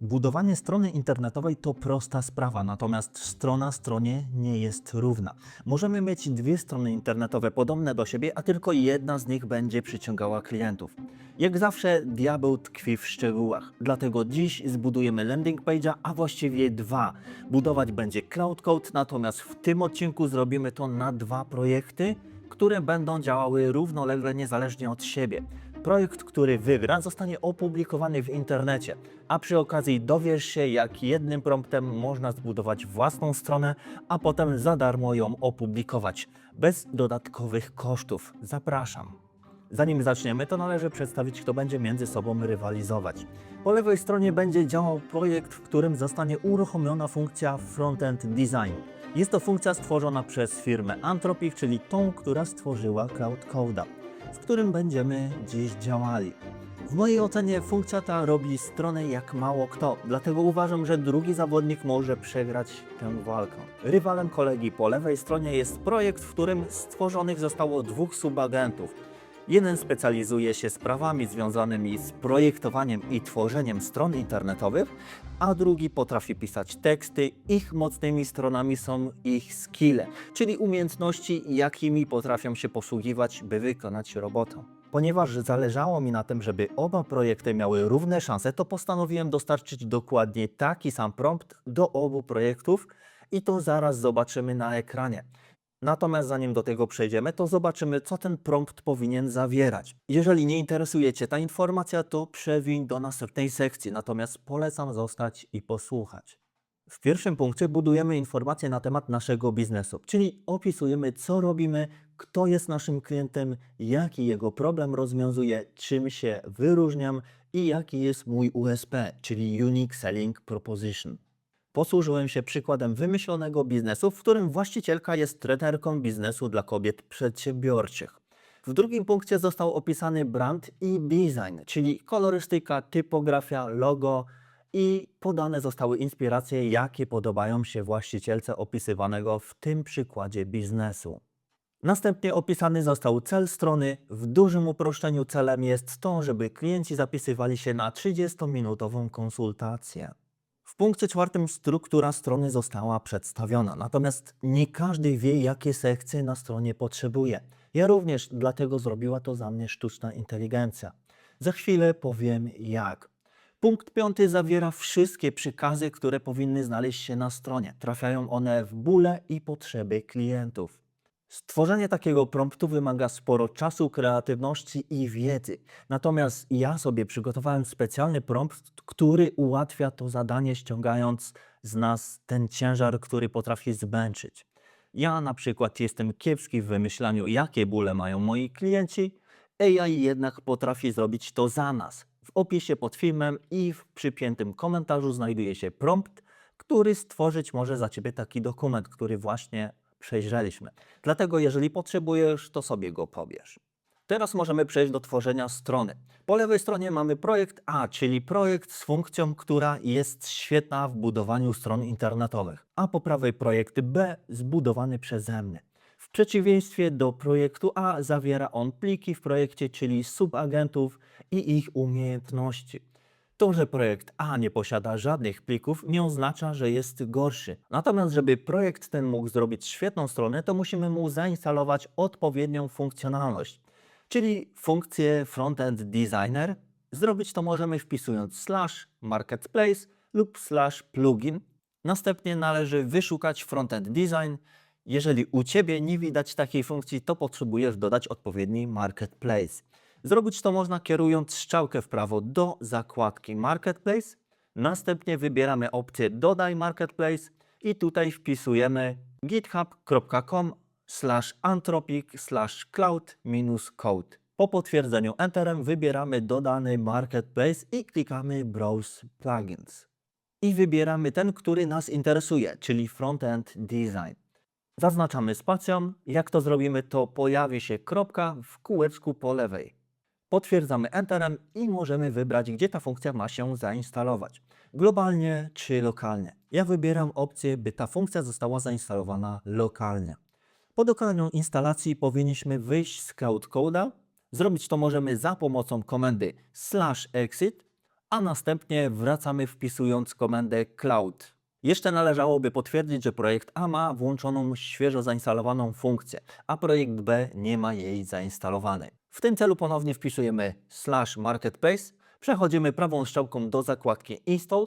Budowanie strony internetowej to prosta sprawa, natomiast strona stronie nie jest równa. Możemy mieć dwie strony internetowe podobne do siebie, a tylko jedna z nich będzie przyciągała klientów. Jak zawsze, diabeł tkwi w szczegółach. Dlatego dziś zbudujemy landing page'a, a właściwie dwa. Budować będzie Cloud Code, natomiast w tym odcinku zrobimy to na dwa projekty, które będą działały równolegle, niezależnie od siebie. Projekt, który wygra, zostanie opublikowany w internecie, a przy okazji dowiesz się, jak jednym promptem można zbudować własną stronę, a potem za darmo ją opublikować, bez dodatkowych kosztów. Zapraszam. Zanim zaczniemy, to należy przedstawić, kto będzie między sobą rywalizować. Po lewej stronie będzie działał projekt, w którym zostanie uruchomiona funkcja Frontend Design. Jest to funkcja stworzona przez firmę Anthropic, czyli tą, która stworzyła Cloud Code'a, w którym będziemy dziś działali. W mojej ocenie funkcja ta robi stronę jak mało kto, dlatego uważam, że drugi zawodnik może przegrać tę walkę. Rywalem kolegi po lewej stronie jest projekt, w którym stworzonych zostało dwóch subagentów. Jeden specjalizuje się sprawami związanymi z projektowaniem i tworzeniem stron internetowych, a drugi potrafi pisać teksty. Ich mocnymi stronami są ich skille, czyli umiejętności, jakimi potrafią się posługiwać, by wykonać robotę. Ponieważ zależało mi na tym, żeby oba projekty miały równe szanse, to postanowiłem dostarczyć dokładnie taki sam prompt do obu projektów i to zaraz zobaczymy na ekranie. Natomiast zanim do tego przejdziemy, to zobaczymy, co ten prompt powinien zawierać. Jeżeli nie interesuje Cię ta informacja, to przewiń do następnej sekcji, natomiast polecam zostać i posłuchać. W pierwszym punkcie budujemy informacje na temat naszego biznesu, czyli opisujemy, co robimy, kto jest naszym klientem, jaki jego problem rozwiązuje, czym się wyróżniam i jaki jest mój USP, czyli Unique Selling Proposition. Posłużyłem się przykładem wymyślonego biznesu, w którym właścicielka jest trenerką biznesu dla kobiet przedsiębiorczych. W drugim punkcie został opisany brand i design, czyli kolorystyka, typografia, logo i podane zostały inspiracje, jakie podobają się właścicielce opisywanego w tym przykładzie biznesu. Następnie opisany został cel strony. W dużym uproszczeniu celem jest to, żeby klienci zapisywali się na 30-minutową konsultację. Punkcie czwartym struktura strony została przedstawiona, natomiast nie każdy wie, jakie sekcje na stronie potrzebuje. Ja również, dlatego zrobiła to za mnie sztuczna inteligencja. Za chwilę powiem jak. Punkt piąty zawiera wszystkie przykazy, które powinny znaleźć się na stronie. Trafiają one w bóle i potrzeby klientów. Stworzenie takiego promptu wymaga sporo czasu, kreatywności i wiedzy. Natomiast ja sobie przygotowałem specjalny prompt, który ułatwia to zadanie, ściągając z nas ten ciężar, który potrafi zmęczyć. Ja na przykład jestem kiepski w wymyślaniu, jakie bóle mają moi klienci. AI jednak potrafi zrobić to za nas. W opisie pod filmem i w przypiętym komentarzu znajduje się prompt, który stworzyć może za Ciebie taki dokument, który właśnie przejrzeliśmy. Dlatego jeżeli potrzebujesz, to sobie go pobierz. Teraz możemy przejść do tworzenia strony. Po lewej stronie mamy projekt A, czyli projekt z funkcją, która jest świetna w budowaniu stron internetowych, a po prawej projekt B zbudowany przeze mnie. W przeciwieństwie do projektu A zawiera on pliki w projekcie, czyli subagentów i ich umiejętności. To, że projekt A nie posiada żadnych plików, nie oznacza, że jest gorszy. Natomiast, żeby projekt ten mógł zrobić świetną stronę, to musimy mu zainstalować odpowiednią funkcjonalność, czyli funkcję Frontend Designer. Zrobić to możemy wpisując slash marketplace lub slash plugin. Następnie należy wyszukać Frontend Design. Jeżeli u Ciebie nie widać takiej funkcji, to potrzebujesz dodać odpowiedni marketplace. Zrobić to można kierując strzałkę w prawo do zakładki Marketplace. Następnie wybieramy opcję Dodaj Marketplace i tutaj wpisujemy github.com slash anthropic slash cloud minus code. Po potwierdzeniu Enterem wybieramy dodany Marketplace i klikamy Browse Plugins. I wybieramy ten, który nas interesuje, czyli Frontend Design. Zaznaczamy spacją. Jak to zrobimy, to pojawi się kropka w kółeczku po lewej. Potwierdzamy Enterem i możemy wybrać, gdzie ta funkcja ma się zainstalować. Globalnie czy lokalnie. Ja wybieram opcję, by ta funkcja została zainstalowana lokalnie. Po dokonaniu instalacji powinniśmy wyjść z Cloud Code'a. Zrobić to możemy za pomocą komendy slash exit a następnie wracamy wpisując komendę cloud. Jeszcze należałoby potwierdzić, że projekt A ma włączoną świeżo zainstalowaną funkcję, a projekt B nie ma jej zainstalowanej. W tym celu ponownie wpisujemy slash marketplace, przechodzimy prawą strzałką do zakładki install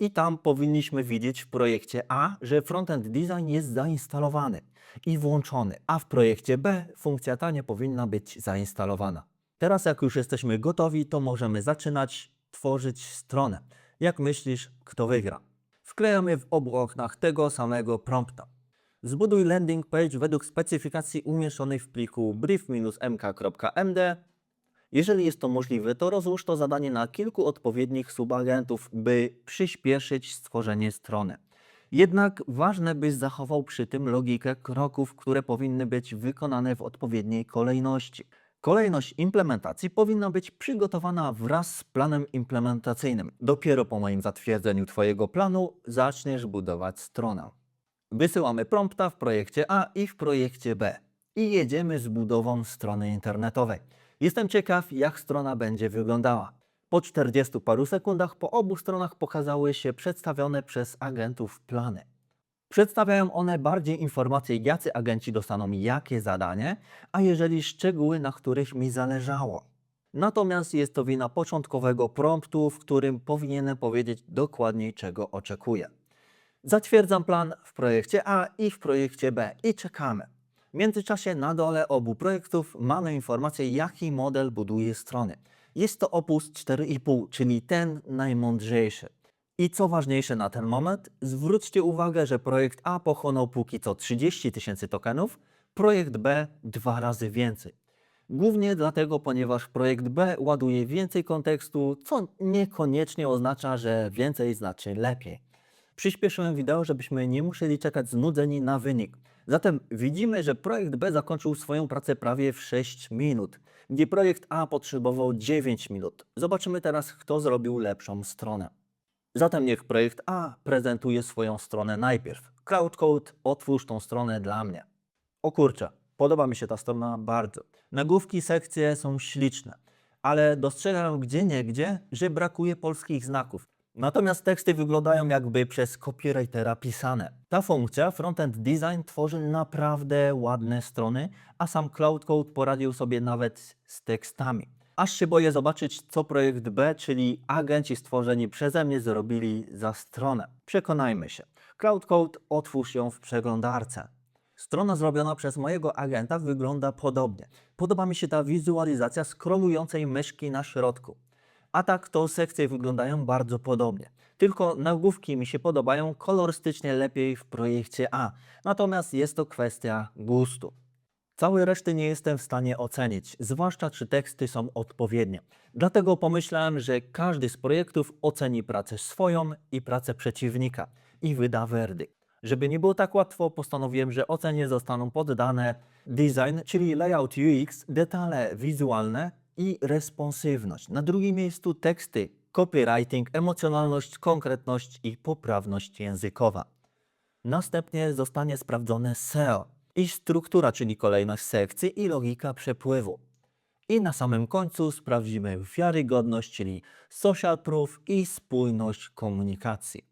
i tam powinniśmy widzieć w projekcie A, że frontend design jest zainstalowany i włączony, a w projekcie B funkcja ta nie powinna być zainstalowana. Teraz jak już jesteśmy gotowi, to możemy zaczynać tworzyć stronę. Jak myślisz, kto wygra? Wklejamy w obu oknach tego samego prompta. Zbuduj landing page według specyfikacji umieszczonej w pliku brief-mk.md. Jeżeli jest to możliwe, to rozłóż to zadanie na kilku odpowiednich subagentów, by przyspieszyć stworzenie strony. Jednak ważne, byś zachował przy tym logikę kroków, które powinny być wykonane w odpowiedniej kolejności. Kolejność implementacji powinna być przygotowana wraz z planem implementacyjnym. Dopiero po moim zatwierdzeniu Twojego planu zaczniesz budować stronę. Wysyłamy prompta w projekcie A i w projekcie B i jedziemy z budową strony internetowej. Jestem ciekaw, jak strona będzie wyglądała. Po 40 paru sekundach po obu stronach pokazały się przedstawione przez agentów plany. Przedstawiają one bardziej informacje, jacy agenci dostaną jakie zadanie, a jeżeli szczegóły, na których mi zależało. Natomiast jest to wina początkowego promptu, w którym powinienem powiedzieć dokładniej, czego oczekuję. Zatwierdzam plan w projekcie A i w projekcie B i czekamy. W międzyczasie na dole obu projektów mamy informację, jaki model buduje strony. Jest to Opus 4,5, czyli ten najmądrzejszy. I co ważniejsze na ten moment, zwróćcie uwagę, że projekt A pochłonął póki co 30 tysięcy tokenów, projekt B dwa razy więcej. Głównie dlatego, ponieważ projekt B ładuje więcej kontekstu, co niekoniecznie oznacza, że więcej znaczy lepiej. Przyspieszyłem wideo, żebyśmy nie musieli czekać znudzeni na wynik. Zatem widzimy, że projekt B zakończył swoją pracę prawie w 6 minut, gdzie projekt A potrzebował 9 minut. Zobaczymy teraz, kto zrobił lepszą stronę. Zatem niech projekt A prezentuje swoją stronę najpierw. Crowdcode, otwórz tą stronę dla mnie. O kurczę, podoba mi się ta strona bardzo. Nagłówki, sekcje są śliczne, ale dostrzegam gdzie niegdzie, że brakuje polskich znaków. Natomiast teksty wyglądają jakby przez copywritera pisane. Ta funkcja Frontend Design tworzy naprawdę ładne strony, a sam Cloud Code poradził sobie nawet z tekstami. Aż się boję zobaczyć, co projekt B, czyli agenci stworzeni przeze mnie, zrobili za stronę. Przekonajmy się. Cloud Code otwórz ją w przeglądarce. Strona zrobiona przez mojego agenta wygląda podobnie. Podoba mi się ta wizualizacja skrolującej myszki na środku. A tak to sekcje wyglądają bardzo podobnie. Tylko nagłówki mi się podobają kolorystycznie lepiej w projekcie A. Natomiast jest to kwestia gustu. Całej reszty nie jestem w stanie ocenić, zwłaszcza czy teksty są odpowiednie. Dlatego pomyślałem, że każdy z projektów oceni pracę swoją i pracę przeciwnika i wyda werdykt. Żeby nie było tak łatwo, postanowiłem, że ocenie zostaną poddane design, czyli layout UX, detale wizualne i responsywność. Na drugim miejscu teksty, copywriting, emocjonalność, konkretność i poprawność językowa. Następnie zostanie sprawdzone SEO i struktura, czyli kolejność sekcji i logika przepływu. I na samym końcu sprawdzimy wiarygodność, czyli social proof i spójność komunikacji.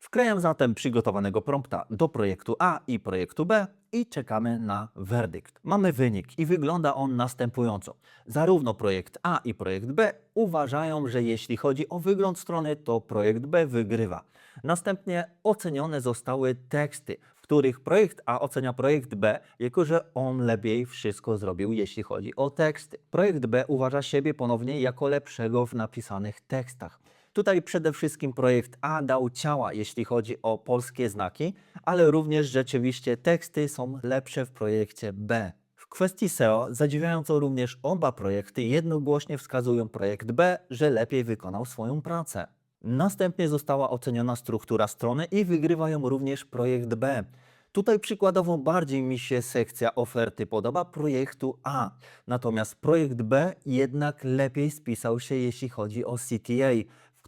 Wklejam zatem przygotowanego prompta do projektu A i projektu B i czekamy na werdykt. Mamy wynik i wygląda on następująco. Zarówno projekt A i projekt B uważają, że jeśli chodzi o wygląd strony, to projekt B wygrywa. Następnie ocenione zostały teksty, w których projekt A ocenia projekt B, jako że on lepiej wszystko zrobił, jeśli chodzi o teksty. Projekt B uważa siebie ponownie jako lepszego w napisanych tekstach. Tutaj przede wszystkim projekt A dał ciała, jeśli chodzi o polskie znaki, ale również rzeczywiście teksty są lepsze w projekcie B. W kwestii SEO zadziwiająco również oba projekty jednogłośnie wskazują projekt B, że lepiej wykonał swoją pracę. Następnie została oceniona struktura strony i wygrywa ją również projekt B. Tutaj przykładowo bardziej mi się sekcja oferty podoba projektu A, natomiast projekt B jednak lepiej spisał się jeśli chodzi o CTA,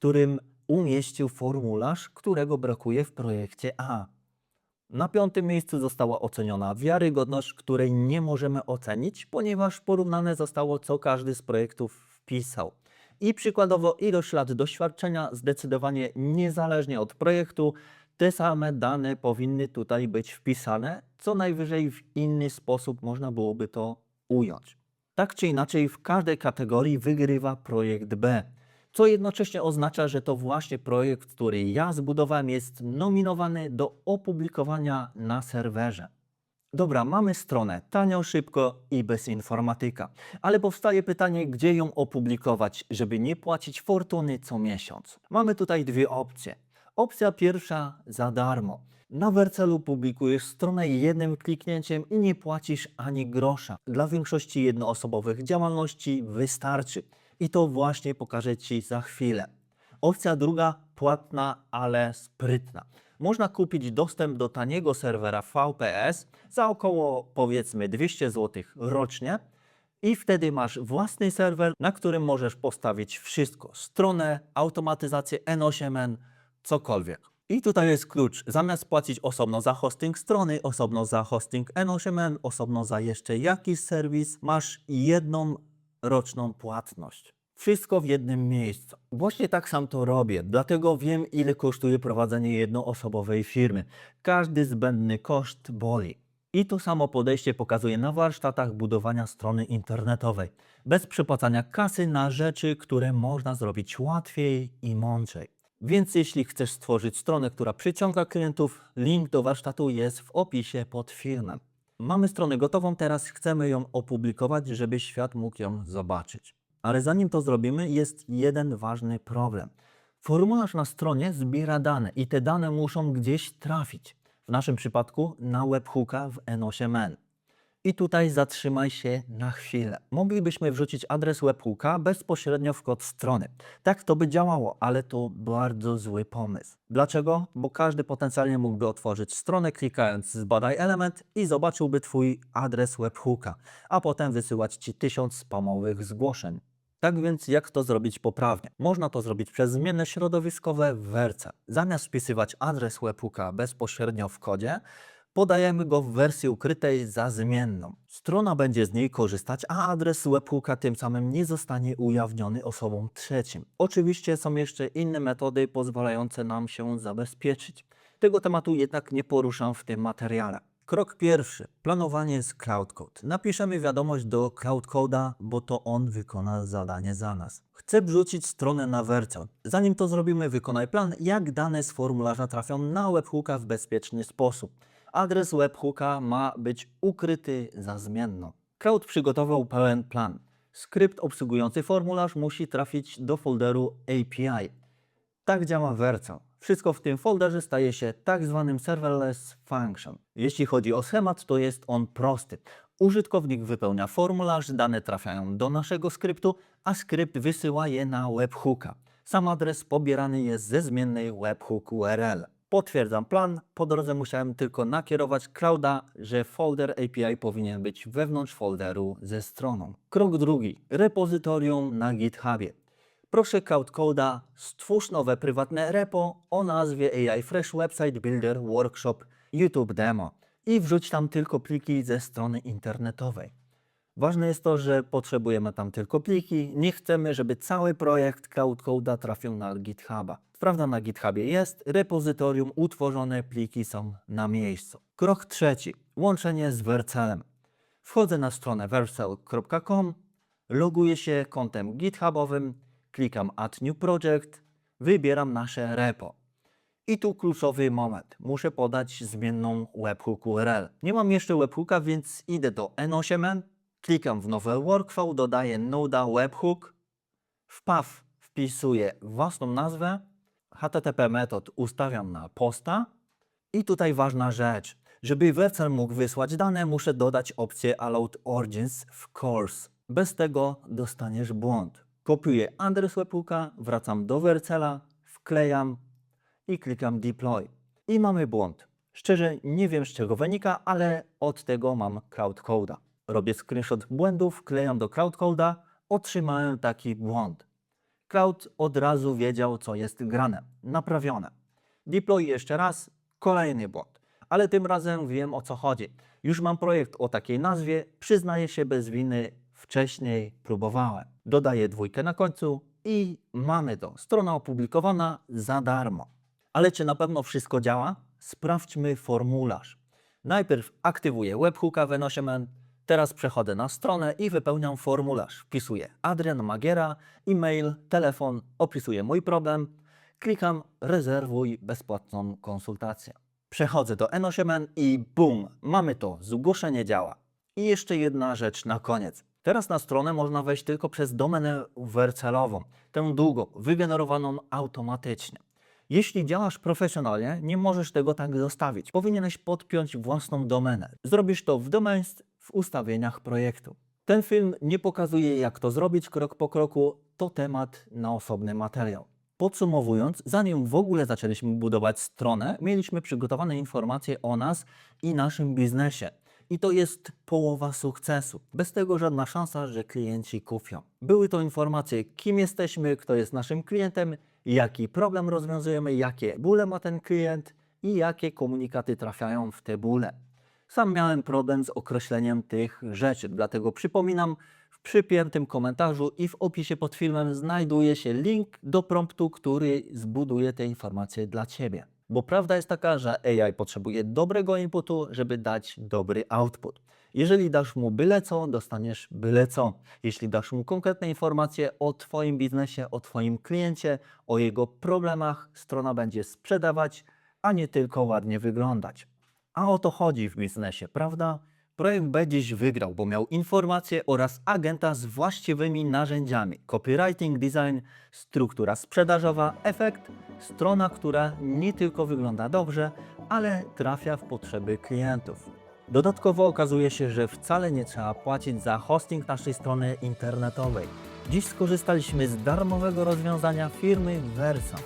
którym umieścił formularz, którego brakuje w projekcie A. Na piątym miejscu została oceniona wiarygodność, której nie możemy ocenić, ponieważ porównane zostało, co każdy z projektów wpisał. i przykładowo ilość lat doświadczenia zdecydowanie niezależnie od projektu, te same dane powinny tutaj być wpisane, co najwyżej w inny sposób można byłoby to ująć. Tak czy inaczej, w każdej kategorii wygrywa projekt B, co jednocześnie oznacza, że to właśnie projekt, który ja zbudowałem, jest nominowany do opublikowania na serwerze. Dobra, mamy stronę tanio, szybko i bez informatyka, ale powstaje pytanie, gdzie ją opublikować, żeby nie płacić fortuny co miesiąc. Mamy tutaj dwie opcje. Opcja pierwsza za darmo. Na Wercelu publikujesz stronę jednym kliknięciem i nie płacisz ani grosza. Dla większości jednoosobowych działalności wystarczy. I to właśnie pokażę Ci za chwilę. Opcja druga, płatna, ale sprytna. Można kupić dostęp do taniego serwera VPS za około powiedzmy 200 zł rocznie i wtedy masz własny serwer, na którym możesz postawić wszystko: stronę, automatyzację N8N, cokolwiek. I tutaj jest klucz. Zamiast płacić osobno za hosting strony, osobno za hosting N8N, osobno za jeszcze jakiś serwis, masz jedną roczną płatność. Wszystko w jednym miejscu. Właśnie tak sam to robię, dlatego wiem, ile kosztuje prowadzenie jednoosobowej firmy. Każdy zbędny koszt boli. I to samo podejście pokazuję na warsztatach budowania strony internetowej, bez przepłacania kasy na rzeczy, które można zrobić łatwiej i mądrzej. Więc jeśli chcesz stworzyć stronę, która przyciąga klientów, link do warsztatu jest w opisie pod filmem. Mamy stronę gotową, teraz chcemy ją opublikować, żeby świat mógł ją zobaczyć. Ale zanim to zrobimy, jest jeden ważny problem. Formularz na stronie zbiera dane i te dane muszą gdzieś trafić. W naszym przypadku na webhooka w N8N. I tutaj zatrzymaj się na chwilę. Moglibyśmy wrzucić adres webhooka bezpośrednio w kod strony. Tak to by działało, ale to bardzo zły pomysł. Dlaczego? Bo każdy potencjalnie mógłby otworzyć stronę klikając zbadaj element i zobaczyłby Twój adres webhooka, a potem wysyłać Ci tysiąc spamowych zgłoszeń. Tak więc jak to zrobić poprawnie? Można to zrobić przez zmienne środowiskowe w werce. Zamiast wpisywać adres webhooka bezpośrednio w kodzie, podajemy go w wersji ukrytej za zmienną. Strona będzie z niej korzystać, a adres webhooka tym samym nie zostanie ujawniony osobom trzecim. Oczywiście są jeszcze inne metody pozwalające nam się zabezpieczyć. Tego tematu jednak nie poruszam w tym materiale. Krok pierwszy. Planowanie z CloudCode. Napiszemy wiadomość do CloudCode'a, bo to on wykona zadanie za nas. Chcę wrzucić stronę na Vercel. Zanim to zrobimy, wykonaj plan, jak dane z formularza trafią na webhooka w bezpieczny sposób. Adres webhooka ma być ukryty za zmienną. Cloud przygotował pełen plan. Skrypt obsługujący formularz musi trafić do folderu API. Tak działa Vercel. Wszystko w tym folderze staje się tak zwanym serverless function. Jeśli chodzi o schemat, to jest on prosty. Użytkownik wypełnia formularz, dane trafiają do naszego skryptu, a skrypt wysyła je na webhooka. Sam adres pobierany jest ze zmiennej webhook URL. Potwierdzam plan, po drodze musiałem tylko nakierować Clouda, że folder API powinien być wewnątrz folderu ze stroną. Krok drugi. Repozytorium na GitHubie. Proszę CloudCode'a, stwórz nowe prywatne repo o nazwie AI Fresh Website Builder Workshop YouTube Demo i wrzuć tam tylko pliki ze strony internetowej. Ważne jest to, że potrzebujemy tam tylko pliki. Nie chcemy, żeby cały projekt CloudCode'a trafił na GitHuba. Prawda na GitHubie jest, repozytorium utworzone pliki są na miejscu. Krok trzeci. Łączenie z Vercelem. Wchodzę na stronę vercel.com, loguję się kontem GitHubowym, klikam Add New Project, wybieram nasze repo. I tu kluczowy moment. Muszę podać zmienną webhook URL. Nie mam jeszcze webhooka, więc idę do N8N, klikam w nowe workflow, dodaję noda webhook, w path wpisuję własną nazwę, HTTP metod ustawiam na posta i tutaj ważna rzecz. Żeby Vercel mógł wysłać dane, muszę dodać opcję Allowed Origins w course. Bez tego dostaniesz błąd. Kopiuję adres webhooka, wracam do Vercela, wklejam i klikam deploy. I mamy błąd. Szczerze nie wiem z czego wynika, ale od tego mam CloudCode'a. Robię screenshot błędów, wklejam do CloudCode'a, otrzymałem taki błąd. Cloud od razu wiedział co jest grane. Naprawione. Deploy jeszcze raz, kolejny błąd. Ale tym razem wiem o co chodzi. Już mam projekt o takiej nazwie, przyznaję się bez winy, wcześniej próbowałem. Dodaję dwójkę na końcu i mamy to. Strona opublikowana za darmo. Ale czy na pewno wszystko działa? Sprawdźmy formularz. Najpierw aktywuję webhooka w N8N, teraz przechodzę na stronę i wypełniam formularz. Wpisuję Adrian Magiera, e-mail, telefon, opisuję mój problem, klikam rezerwuj bezpłatną konsultację. Przechodzę do N8N i bum, mamy to, zgłoszenie działa. I jeszcze jedna rzecz na koniec. Teraz na stronę można wejść tylko przez domenę wercelową, tę długą, wygenerowaną automatycznie. Jeśli działasz profesjonalnie, nie możesz tego tak zostawić. Powinieneś podpiąć własną domenę. Zrobisz to w Domains ustawieniach projektu. Ten film nie pokazuje, jak to zrobić krok po kroku, to temat na osobny materiał. Podsumowując, zanim w ogóle zaczęliśmy budować stronę, mieliśmy przygotowane informacje o nas i naszym biznesie. I to jest połowa sukcesu. Bez tego żadna szansa, że klienci kupią. Były to informacje, kim jesteśmy, kto jest naszym klientem, jaki problem rozwiązujemy, jakie bóle ma ten klient i jakie komunikaty trafiają w te bóle. Sam miałem problem z określeniem tych rzeczy, dlatego przypominam, w przypiętym komentarzu i w opisie pod filmem znajduje się link do promptu, który zbuduje te informacje dla Ciebie. Bo prawda jest taka, że AI potrzebuje dobrego inputu, żeby dać dobry output. Jeżeli dasz mu byle co, dostaniesz byle co. Jeśli dasz mu konkretne informacje o Twoim biznesie, o Twoim kliencie, o jego problemach, strona będzie sprzedawać, a nie tylko ładnie wyglądać. A o to chodzi w biznesie, prawda? Projekt B dziś wygrał, bo miał informacje oraz agenta z właściwymi narzędziami. Copywriting, design, struktura sprzedażowa, efekt, strona, która nie tylko wygląda dobrze, ale trafia w potrzeby klientów. Dodatkowo okazuje się, że wcale nie trzeba płacić za hosting naszej strony internetowej. Dziś skorzystaliśmy z darmowego rozwiązania firmy Versa.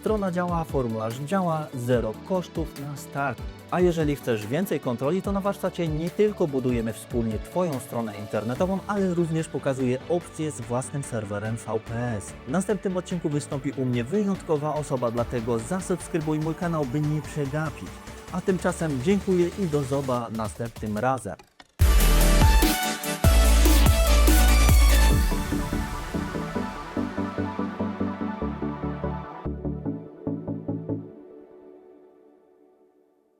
Strona działa, formularz działa, zero kosztów na start. A jeżeli chcesz więcej kontroli, to na warsztacie nie tylko budujemy wspólnie Twoją stronę internetową, ale również pokazuję opcje z własnym serwerem VPS. W następnym odcinku wystąpi u mnie wyjątkowa osoba, dlatego zasubskrybuj mój kanał, by nie przegapić. A tymczasem dziękuję i do zoba następnym razem.